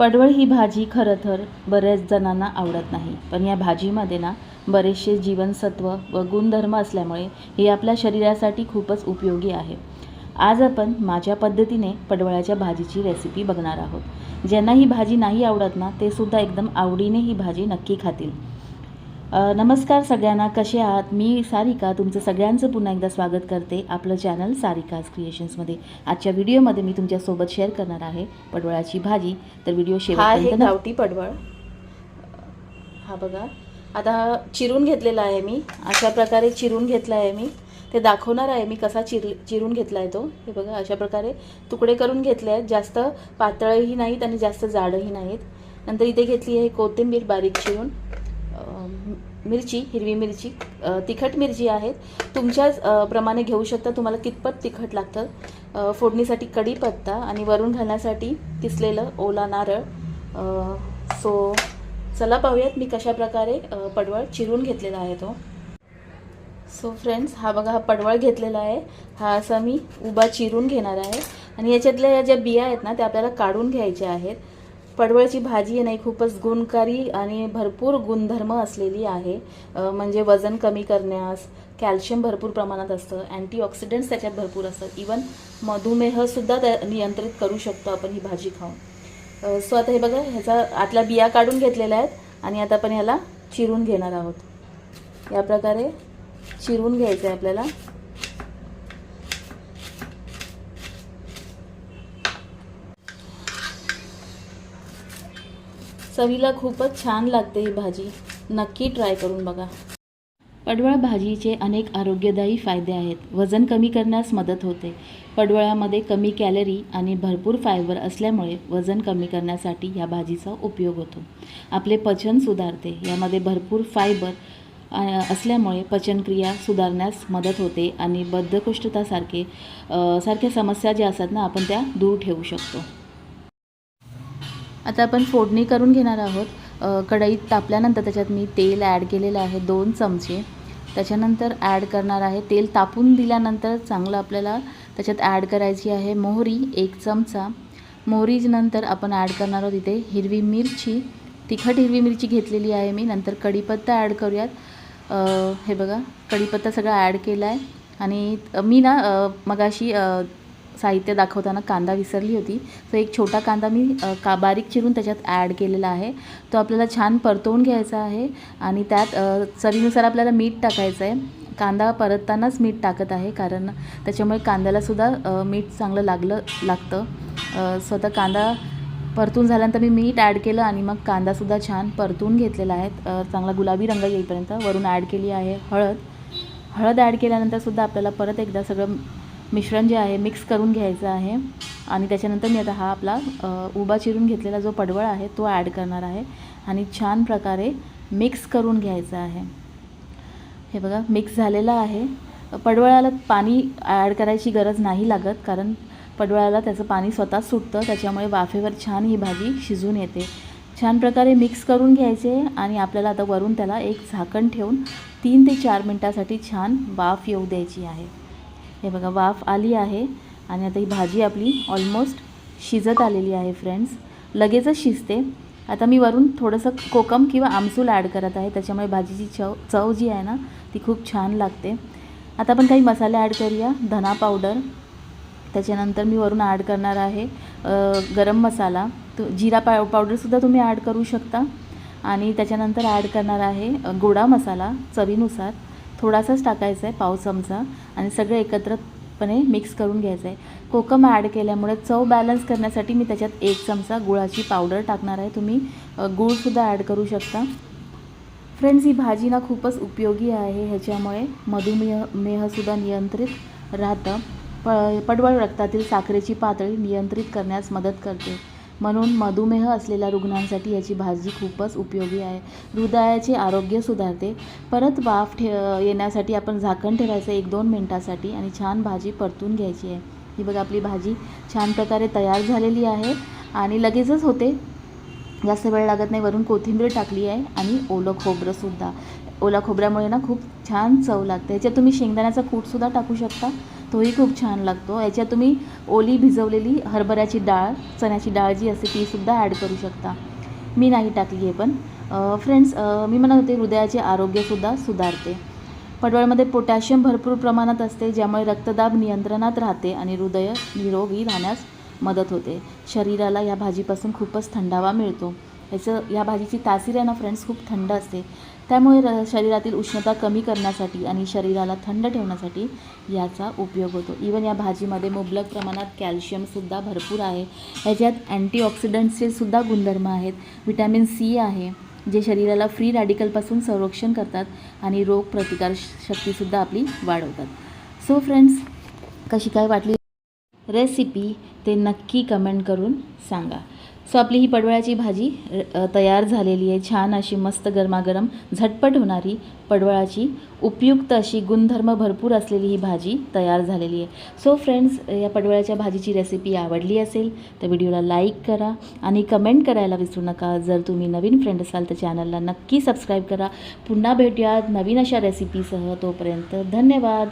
पडवळ ही भाजी खरं तर बऱ्याच जणांना आवडत नाही. पण या भाजीमध्ये ना बरेचसे जीवनसत्व व गुणधर्म असल्यामुळे ही आपल्या शरीरासाठी खूपच उपयोगी आहे. आज आपण माझ्या पद्धतीने पडवळाच्या भाजीची रेसिपी बघणार आहोत. ज्यांना ही भाजी नाही आवडत ना ते सुद्धा एकदम आवडीने ही भाजी नक्की खातील. नमस्कार सगळ्यांना कसे आहात? मी सारिका तुमचं सगळ्यांचं पुन्हा एकदा स्वागत करते आपलं चॅनल सारिकाज क्रिएशन्समध्ये. आजच्या व्हिडिओमध्ये मी तुमच्यासोबत शेअर करणार आहे पडवळाची भाजी. तर व्हिडिओ शेवटपर्यंत गावठी पडवळ. हा बघा. आता चिरून घेतलेला आहे मी. अशा प्रकारे चिरून घेतला आहे मी. ते दाखवणार आहे मी कसा चिर चिरून घेतला आहे तो. हे बघा अशा प्रकारे तुकडे करून घेतले आहेत. जास्त पातळही नाहीत आणि जास्त जाडही नाहीत. नंतर इथे घेतली आहे कोथिंबीर बारीक चिरून. मिरची हिरवी मिरची तिखट मिरची आहेत. तुमच्याच प्रमाणे घेऊ शकता. तुम्हाला कितपत तिखट लागतं? फोडणीसाठी कढीपत्ता आणि वरून घालण्यासाठी किसलेलं ओला नारळ. सो चला पाहूयात मी कशा प्रकारे पडवळ चिरून घेतलेला आहे तो. सो फ्रेंड्स हा बघा हा पडवळ घेतलेला आहे. हा असा मी उभा चिरून घेणार आहे. आणि याच्यातल्या या ज्या बिया आहेत ना त्या आपल्याला काढून घ्यायच्या आहेत. पडवळची भाजी आहे नाही खूपच गुणकारी आणि भरपूर गुणधर्म असलेली आहे. म्हणजे वजन कमी करण्यास कॅल्शियम भरपूर प्रमाणात असतं अँटीऑक्सिडंट्स त्याच्यात भरपूर असतात. इवन मधुमेहसुद्धा त्या नियंत्रित करू शकतो आपण ही भाजी खाऊन. सो आता हे बघा ह्याचा आतल्या बिया काढून घेतलेल्या आहेत आणि आता आपण ह्याला चिरून घेणार आहोत. या प्रकारे चिरून घ्यायचं आहे आपल्याला. चवीला खूपच छान लागते ही भाजी. नक्की ट्राय करून बघा. पडवळ भाजीचे अनेक आरोग्यदायी फायदे आहेत. वजन कमी करण्यास मदत होते. पडवळामध्ये कमी कॅलरी आणि भरपूर फायबर असल्यामुळे वजन कमी करण्यासाठी या भाजीचा उपयोग होतो. आपले पचन सुधारते. यामध्ये भरपूर फायबर असल्यामुळे पचनक्रिया सुधारण्यास मदत होते आणि बद्धकोष्ठतासारखे सारख्या समस्या ज्या असतात ना आपण त्या दूर ठेवू शकतो. आता आपण फोडणी करून घेणार आहोत. कढईत तापल्यानंतर त्याच्यात मी तेल ॲड केलेलं आहे दोन चमचे. त्याच्यानंतर ॲड करणार आहे तेल तापून दिल्यानंतर चांगलं आपल्याला त्याच्यात ॲड करायची आहे मोहरी एक चमचा. मोहरीनंतर आपण ॲड करणार आहोत इथे हिरवी मिरची. तिखट हिरवी मिरची घेतलेली आहे मी नंतर कढीपत्ता ॲड करूयात. हे बघा कढीपत्ता सगळा ॲड केला आहे आणि मी ना मगाशी साहित्य दाखवताना कांदा विसरली होती. तर एक छोटा कांदा मी का बारीक चिरून त्याच्यात ॲड केलेला आहे. तो आपल्याला छान परतवून घ्यायचा आहे आणि त्यात चवीनुसार आपल्याला मीठ टाकायचं आहे. कांदा परततानाच मीठ टाकत आहे कारण त्याच्यामुळे कांद्यालासुद्धा मीठ चांगलं लागलं लागतं. स्वतः कांदा परतून झाल्यानंतर मी मीठ ॲड केलं आणि मग कांदासुद्धा छान परतून घेतलेला आहे. चांगला गुलाबी रंग येईपर्यंत. वरून ॲड केली आहे हळद. हळद ॲड केल्यानंतरसुद्धा आपल्याला परत एकदा सगळं मिश्रण जे आहे मिक्स करून घ्यायचं आहे. आणि त्याच्यानंतर मी आता हा आपला उभा चिरून घेतलेला जो पडवळ आहे तो ॲड करणार आहे. आणि छान प्रकारे मिक्स करून घ्यायचं आहे. हे बघा मिक्स झालेलं आहे. पडवळाला पाणी ॲड करायची गरज नाही लागत कारण पडवळाला त्याचं पाणी स्वतःच सुटतं त्याच्यामुळे वाफेवर छान ही भाजी शिजून येते. छान प्रकारे मिक्स करून घ्यायचे आणि आपल्याला आता वरून त्याला एक झाकण ठेवून तीन ते चार मिनटासाठी छान वाफ येऊ द्यायची आहे. हे बघा वाफ आली आहे आणि आता ही भाजी आपली ऑलमोस्ट शिजत आलेली आहे फ्रेंड्स लगेचच शिजते. आता मी वरून थोडंसं कोकम किंवा आमसूल ॲड करत आहे. त्याच्यामुळे भाजीची चव चव जी आहे ना ती खूप छान लागते. आता आपण काही मसाले ॲड करूया. धना पावडर त्याच्यानंतर मी वरून ॲड करणार आहे गरम मसाला. तो जिरा पाव पावडरसुद्धा तुम्ही ॲड करू शकता. आणि त्याच्यानंतर ॲड करणार आहे गोडा मसाला चवीनुसार. थोडासाच टाकायचा आहे पाव चमचा आणि सगळं एकत्रपणे मिक्स करून घ्यायचं आहे. कोकम ॲड केल्यामुळे चव बॅलन्स करण्यासाठी मी त्याच्यात एक चमचा गुळाची पावडर टाकणार आहे. तुम्ही गूळसुद्धा ॲड करू शकता. फ्रेंड्स ही भाजी ना खूपच उपयोगी आहे. ह्याच्यामुळे मधुमेह मेहसुद्धा नियंत्रित राहतं. प पडवळ रक्तातील साखरेची पातळी नियंत्रित करण्यास मदत करते. म्हणून मधुमेह असलेल्या रुग्णांसाठी याची भाजी खूपच उपयोगी आहे. हृदयाचे आरोग्य सुधारते. परत वाफ ठे येण्यासाठी आपण झाकण ठेवायचं एक दोन मिनटासाठी आणि छान भाजी परतून घ्यायची आहे. ही बघा आपली भाजी छान प्रकारे तयार झालेली आहे आणि लगेचच होते. जास्त वेळ लागत नाही वरून कोथिंबीर टाकली आहे आणि ओलं खोबरंसुद्धा ओला खोबऱ्यामुळे ना खूप छान चव लागते. ह्याच्यात तुम्ही शेंगदाण्याचा कूटसुद्धा टाकू शकता. तोही खूप छान लागतो. याच्यात तुम्ही ओली भिजवलेली हरभऱ्याची डाळ चण्याची डाळ जी असते तीसुद्धा ॲड करू शकता. मी नाही टाकली आहे पण. फ्रेंड्स मी म्हणत होते हृदयाचे आरोग्यसुद्धा सुधारते. पडवळमध्ये पोटॅशियम भरपूर प्रमाणात असते ज्यामुळे रक्तदाब नियंत्रणात राहते आणि हृदय निरोगी राहण्यास मदत होते. शरीराला या भाजीपासून खूपच थंडावा मिळतो. याचं या भाजीची तासीर आहे ना फ्रेंड्स खूप थंड असते. त्यामुळे र शरीरातील उष्णता कमी करण्यासाठी आणि शरीराला थंड ठेवण्यासाठी याचा उपयोग होतो. इवन या भाजीमध्ये मुबलक प्रमाणात कॅल्शियमसुद्धा भरपूर आहे. ह्याच्यात अँटीऑक्सिडंट्सचे सुद्धा गुणधर्म आहेत. विटॅमिन सी आहे जे शरीराला फ्री रॅडिकलपासून संरक्षण करतात आणि रोग प्रतिकार शक्तीसुद्धा आपली वाढवतात. सो फ्रेंड्स कशी काय वाटली? रेसिपी ते नक्की कमेंट करून सांगा. सो आपली ही पडवळाची भाजी तयार झालेली आहे. छान अशी मस्त गरमागरम झटपट होणारी पडवळाची उपयुक्त अशी गुणधर्म भरपूर असलेली ही भाजी तयार झालेली आहे. सो फ्रेंड्स या पडवळाच्या भाजीची रेसिपी आवडली असेल तर व्हिडिओला लाईक करा आणि कमेंट करायला विसरू नका. जर तुम्ही नवीन फ्रेंड असाल तर चॅनलला नक्की सबस्क्राईब करा. पुन्हा भेटूयात नवीन अशा रेसिपीसह. तोपर्यंत धन्यवाद.